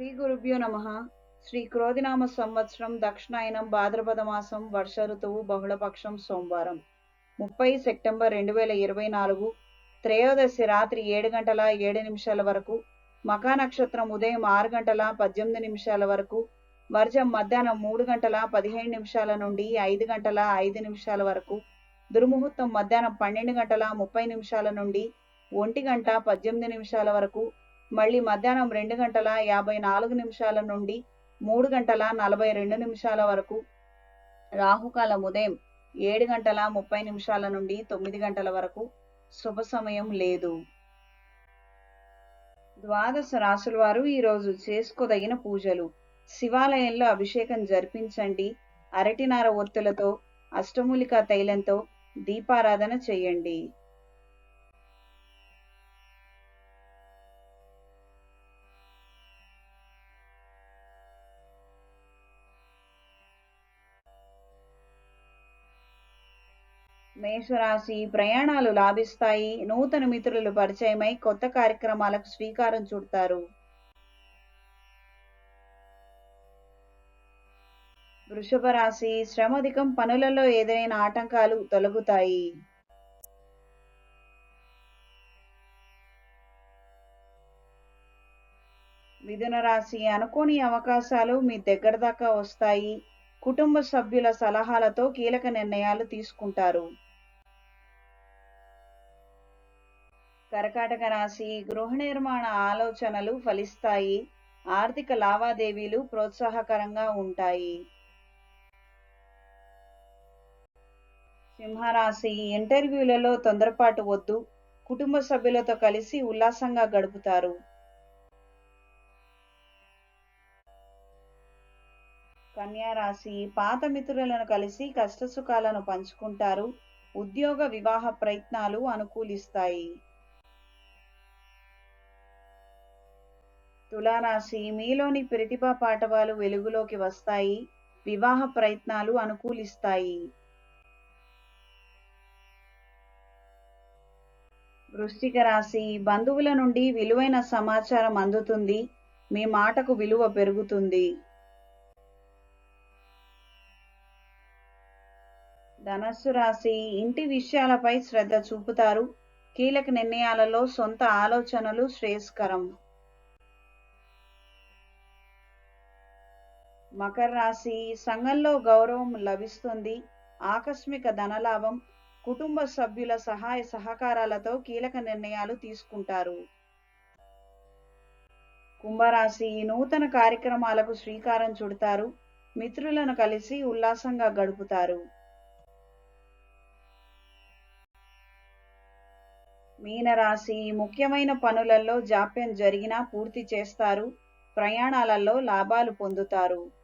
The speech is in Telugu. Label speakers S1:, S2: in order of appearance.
S1: శ్రీ గురుభ్యో నమ. శ్రీ క్రోధినామ సంవత్సరం దక్షిణాయనం భాద్రపద మాసం వర్ష ఋతువు బహుళపక్షం సోమవారం. ముప్పై సెప్టెంబర్ రెండు వేల ఇరవై నాలుగు త్రయోదశి రాత్రి ఏడు గంటల ఏడు నిమిషాల వరకు మకా నక్షత్రం ఉదయం ఆరు గంటల పద్దెనిమిది నిమిషాల వరకు వర్జం మధ్యాహ్నం మూడు గంటల పదిహేను నిమిషాల నుండి ఐదు గంటల ఐదు నిమిషాల వరకు దుర్ముహూర్తం మధ్యాహ్నం పన్నెండు గంటల ముప్పై నిమిషాల నుండి ఒంటి గంట పద్దెనిమిది నిమిషాల వరకు మళ్ళీ మధ్యాహ్నం రెండు గంటల యాభై నాలుగు నిమిషాల నుండి మూడు గంటల నలభై రెండు నిమిషాల వరకు రాహుకాలం ఉదయం ఏడు గంటల ముప్పై నిమిషాల నుండి తొమ్మిది గంటల వరకు శుభ సమయం లేదు. ద్వాదశ రాసుల వారు ఈరోజు చేసుకోదగిన పూజలు. శివాలయంలో అభిషేకం జరిపించండి. అరటినార ఒత్తులతో అష్టమూలికా తైలంతో దీపారాధన చేయండి. మేషరాశి ప్రయాణాలు లాభిస్తాయి. నూతన మిత్రులు పరిచయమై కొత్త కార్యక్రమాలకు శ్రీకారం చుడతారు. వృషభ రాశి శ్రమధికం పనులలో ఎదురైన ఆటంకాలు తొలగుతాయి. మిథున రాశి అనుకోని అవకాశాలు మీ దగ్గర దాకా వస్తాయి. కుటుంబ సభ్యుల సలహాలతో కీలక నిర్ణయాలు తీసుకుంటారు. కర్కాటక రాశి గృహ నిర్మాణ ఆలోచనలు ఫలిస్తాయి. ఆర్థిక లావాదేవీలు ప్రోత్సాహకరంగా ఉంటాయి. సింహరాశి ఇంటర్వ్యూలలో తొందరపాటు వద్దు. కుటుంబ సభ్యులతో కలిసి ఉల్లాసంగా గడుపుతారు. కన్యారాశి పాత మిత్రులను కలిసి కష్టసుఖాలను పంచుకుంటారు. ఉద్యోగ వివాహ ప్రయత్నాలు అనుకూలిస్తాయి. తులారాశి మీలోని ప్రతిభా పాఠవాలు వెలుగులోకి వస్తాయి వివాహ ప్రయత్నాలు అనుకూలిస్తాయి. వృశ్చిక రాశి బంధువుల నుండి విలువైన సమాచారం అందుతుంది మీ మాటకు విలువ పెరుగుతుంది. ధనస్సు రాశి ఇంటి విషయాలపై శ్రద్ధ చూపుతారు కీలక నిర్ణయాలలో సొంత ఆలోచనలు శ్రేయస్కరం. మకర రాశి సంఘంలో గౌరవం లభిస్తుంది. ఆకస్మిక ధనలాభం కుటుంబ సభ్యుల సహాయ సహకారాలతో కీలక నిర్ణయాలు తీసుకుంటారు. కుంభరాశి నూతన కార్యక్రమాలకు శ్రీకారం చుడతారు. మిత్రులను కలిసి ఉల్లాసంగా గడుపుతారు. మీనరాశి ముఖ్యమైన పనులలో జాప్యం జరిగినా పూర్తి చేస్తారు. ప్రయాణాలలో లాభాలు పొందుతారు.